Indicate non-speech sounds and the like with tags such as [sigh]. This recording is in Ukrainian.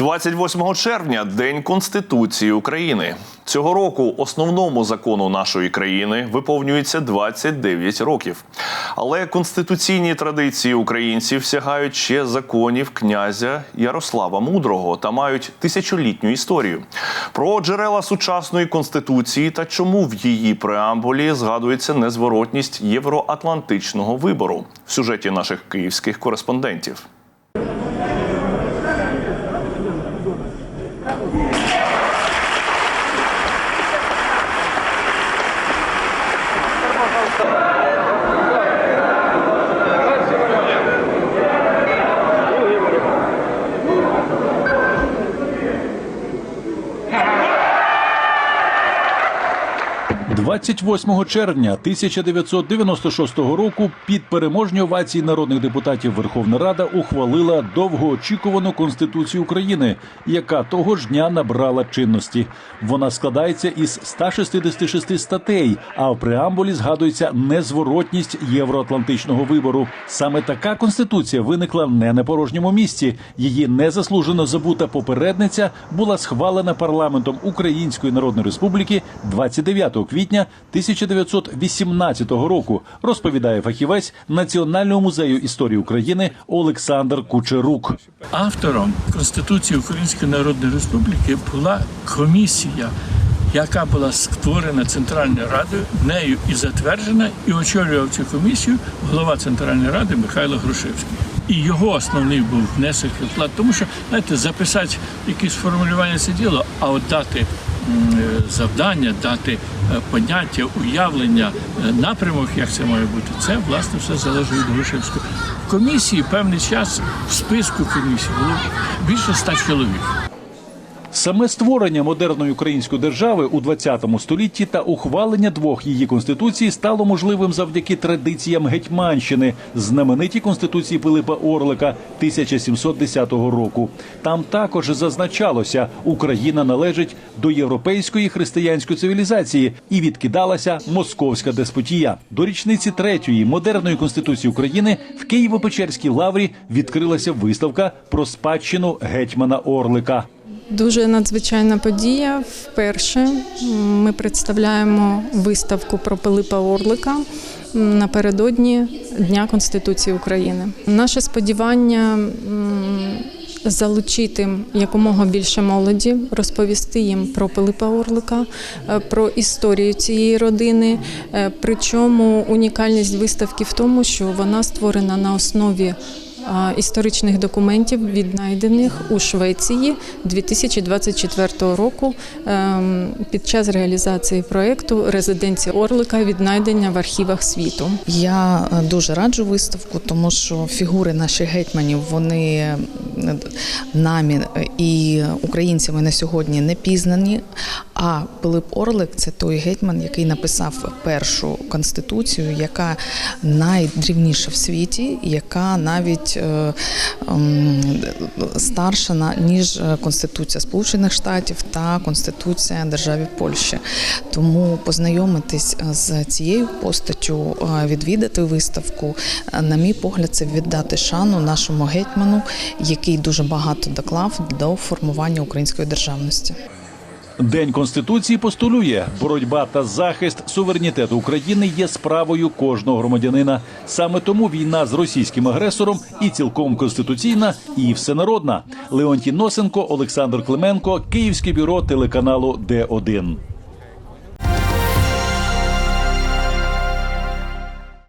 28 червня День Конституції України. Цього року основному закону нашої країни виповнюється 29 років. Але конституційні традиції українців сягають ще законів князя Ярослава Мудрого та мають тисячолітню історію. Про джерела сучасної конституції та чому в її преамбулі згадується незворотність євроатлантичного вибору в сюжеті наших київських кореспондентів. – Come [laughs] on. 28 червня 1996 року під переможні овації народних депутатів Верховна Рада ухвалила довгоочікувану конституцію України, яка того ж дня набрала чинності. Вона складається із 166 статей, а в преамбулі згадується незворотність євроатлантичного вибору. Саме така конституція виникла не на порожньому місці. Її незаслужено забута попередниця була схвалена парламентом Української Народної Республіки 29 квітня 1918 року. Розповідає фахівець Національного музею історії України Олександр Кучерук. Автором Конституції Української Народної Республіки була комісія, яка була створена Центральною Радою, нею і затверджена, і очолював цю комісію голова Центральної Ради Михайло Грушевський. І його основний був внесок і вклад, тому що знаєте, записати якісь формулювання це діло, а от дати завдання, дати е, поняття, уявлення, е, напрямок, як це має бути, це власне все залежить від Грушевського. В комісії певний час в списку комісії було більше ста чоловік. Саме створення модерної української держави у 20 столітті та ухвалення двох її конституцій стало можливим завдяки традиціям Гетьманщини, знамениті конституції Пилипа Орлика 1710 року. Там також зазначалося, Україна належить до європейської християнської цивілізації і відкидалася московська деспотія. До річниці третьої модерної конституції України в Києво-Печерській лаврі відкрилася виставка про спадщину гетьмана Орлика. Дуже надзвичайна подія. Вперше ми представляємо виставку про Пилипа Орлика напередодні Дня Конституції України. Наше сподівання залучити якомога більше молоді, розповісти їм про Пилипа Орлика, е, про історію цієї родини. Е, Причому унікальність виставки в тому, що вона створена на основі історичних документів, віднайдених у Швеції 2024 року ем, під час реалізації проєкту Резиденція Орлика віднайдення в архівах світу. Я е, дуже раджу виставку, тому що фігури наших гетьманів вони е, намі і українцями на сьогодні не пізнані. А Пилип Орлик це той гетьман, який написав першу конституцію, яка найдрівніша в світі, яка навіть е, ем, старша на- ніж е, Конституція Сполучених Штатів та Конституція держави Польщі. Тому познайомитись е, з цією постаттю, е, відвідати виставку, е, на мій погляд, це віддати шану нашому гетьману, який дуже багато доклав до формування української державності. День конституції постулює боротьба та захист суверенітету України є справою кожного громадянина. Саме тому війна з російським агресором і цілком конституційна, і всенародна. Леонтій Носенко, Олександр Клименко, Київське бюро телеканалу Д 1